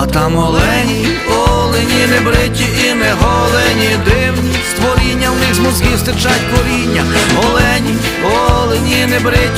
А там олені, олені, не бриті і не голені, дивні створіння, в них з мозгів стичать коріння. Олені, олені, не бриті